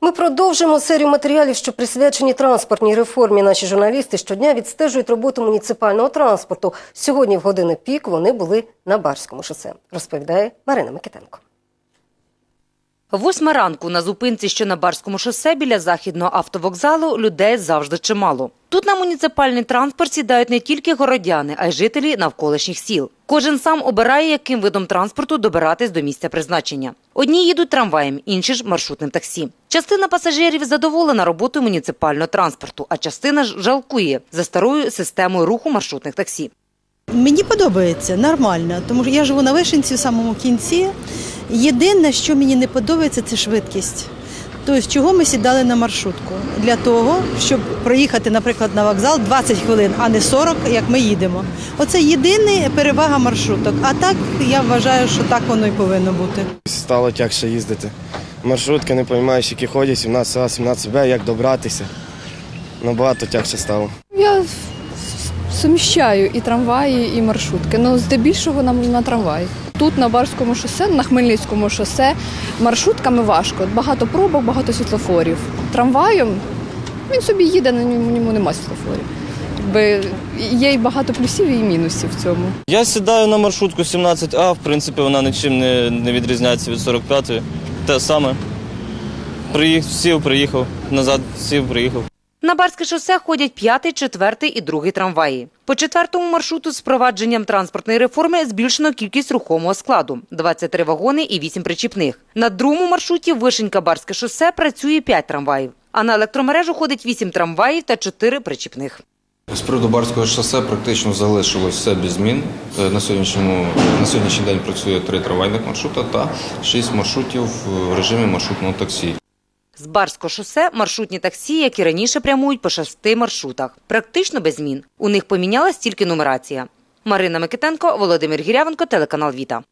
Ми продовжимо серію матеріалів, що присвячені транспортній реформі. Наші журналісти щодня відстежують роботу муніципального транспорту. Сьогодні в години пік вони були на Барському шосе, розповідає Марина Микитенко. Восьма ранку на зупинці, що на Барському шосе біля західного автовокзалу, людей завжди чимало. Тут на муніципальний транспорт сідають не тільки городяни, а й жителі навколишніх сіл. Кожен сам обирає, яким видом транспорту добиратись до місця призначення. Одні їдуть трамваєм, інші ж маршрутним таксі. Частина пасажирів задоволена роботою муніципального транспорту, а частина ж жалкує за старою системою руху маршрутних таксі. Мені подобається нормально, тому що я живу на Вишенці в самому кінці. Єдине, що мені не подобається, це швидкість. Тобто, чого ми сідали на маршрутку? Для того, щоб проїхати, наприклад, на вокзал 20 хвилин, а не 40, як ми їдемо. Оце єдина перевага маршруток. А так я вважаю, що так воно і повинно бути. Стало тягше їздити. Маршрутки не розумієш, які ходять 17А, 17Б, як добратися. Набагато тягше стало. Суміщаю і трамваї, і маршрутки. Ну, здебільшого на, на трамваї. Тут на Барському шосе, на Хмельницькому шосе маршрутками важко. Багато пробок, багато світлофорів. Трамваєм він собі їде, на ньому, нема світлофорів. Якби є і багато плюсів, і мінусів в цьому. Я сідаю на маршрутку 17А, в принципі, вона нічим не, не відрізняється від 45-ї. Те саме. Приїхав, сів, приїхав, назад сів, приїхав. На Барське шосе ходять п'ятий, четвертий і другий трамваї. По четвертому маршруту з впровадженням транспортної реформи збільшено кількість рухомого складу – 23 вагони і 8 причіпних. На другому маршруті Вишенька-Барське шосе працює 5 трамваїв. А на електромережу ходить 8 трамваїв та 4 причіпних. З приводу Барського шосе практично залишилось все без змін. Е, На сьогоднішньому на сьогоднішній день працює три трамвайних маршрута та шість маршрутів в режимі маршрутного таксі. З Барського шосе маршрутні таксі, які раніше, прямують по шести маршрутах. Практично без змін. У них помінялась тільки нумерація. Марина Микитенко, Володимир Гірявенко, телеканал Віта.